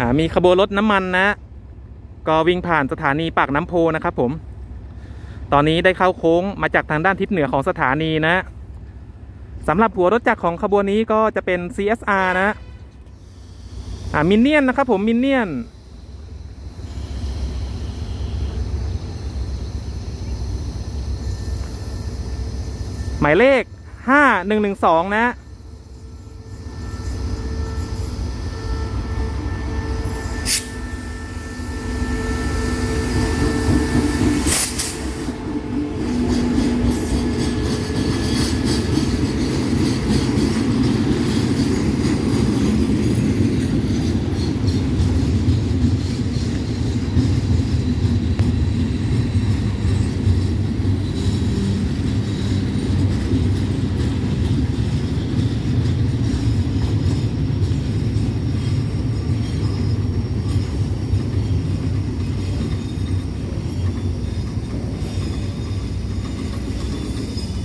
อ่ามีขบวนรถน้ำมันนะ ก็วิ่งผ่านสถานีปากน้ำโพนะครับผม ตอนนี้ได้เข้าโค้งมาจากทางด้านทิศเหนือของสถานีนะสำหรับหัวรถจักรของขบวนนี้ก็จะเป็น CSR นะอ่ามินเนี่ยนนะครับผมมินเนี่ยนหมายเลข 5112 นะ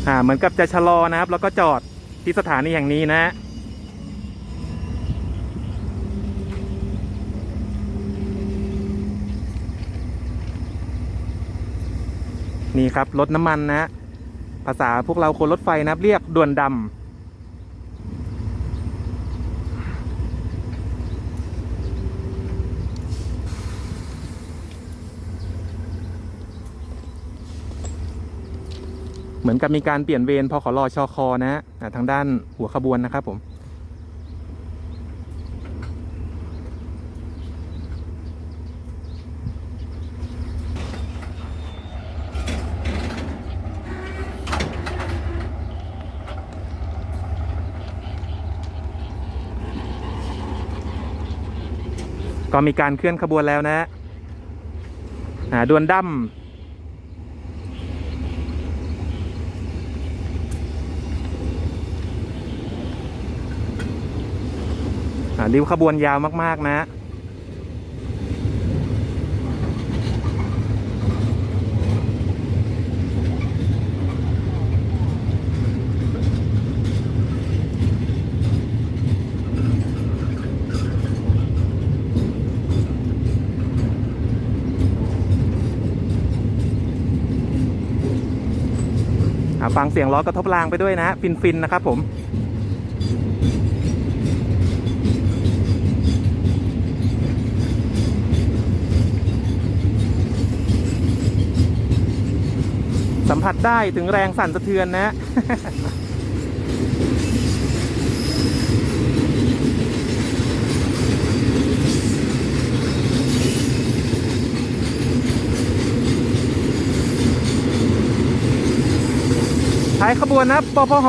อ่าเหมือนกับจะชะลอนะครับ แล้วก็จอดที่สถานีแห่งนี้นะนี่ครับรถน้ำมันนะ ภาษาพวกเราคนรถไฟนับเรียกด่วนดำ เหมือนกับมีการเปลี่ยนเวรพอขอรอชอคอนะฮะทางด้านหัวขบวนนะครับผมก็มีการเคลื่อนขบวนแล้วนะฮะอ่าดวนดั้ม ริ้วขบวนยาวมาก ๆ นะ ฟังเสียงล้อกระทบรางไปด้วยนะ ฟิน ๆ นะครับผม สัมผัสได้ถึงแรงสั่นสะเทือนนะ ท้ายขบวนนะปพห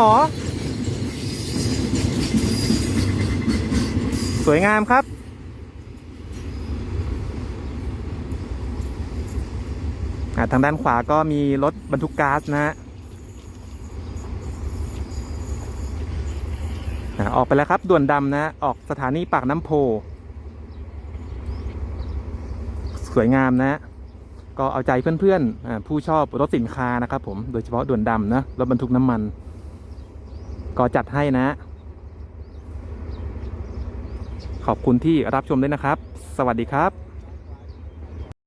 สวยงามครับ อ่า ทางด้านขวาก็มีรถบรรทุกก๊าซนะฮะออกไปแล้วครับด่วนดำนะออกสถานีปากน้ำโพ สวยงามนะ ก็เอาใจเพื่อนๆผู้ชอบรถสินค้านะครับผมโดยเฉพาะด่วนดำนะรถบรรทุกน้ำมัน ก็จัดให้นะ ขอบคุณที่รับชมด้วยนะครับ สวัสดีครับ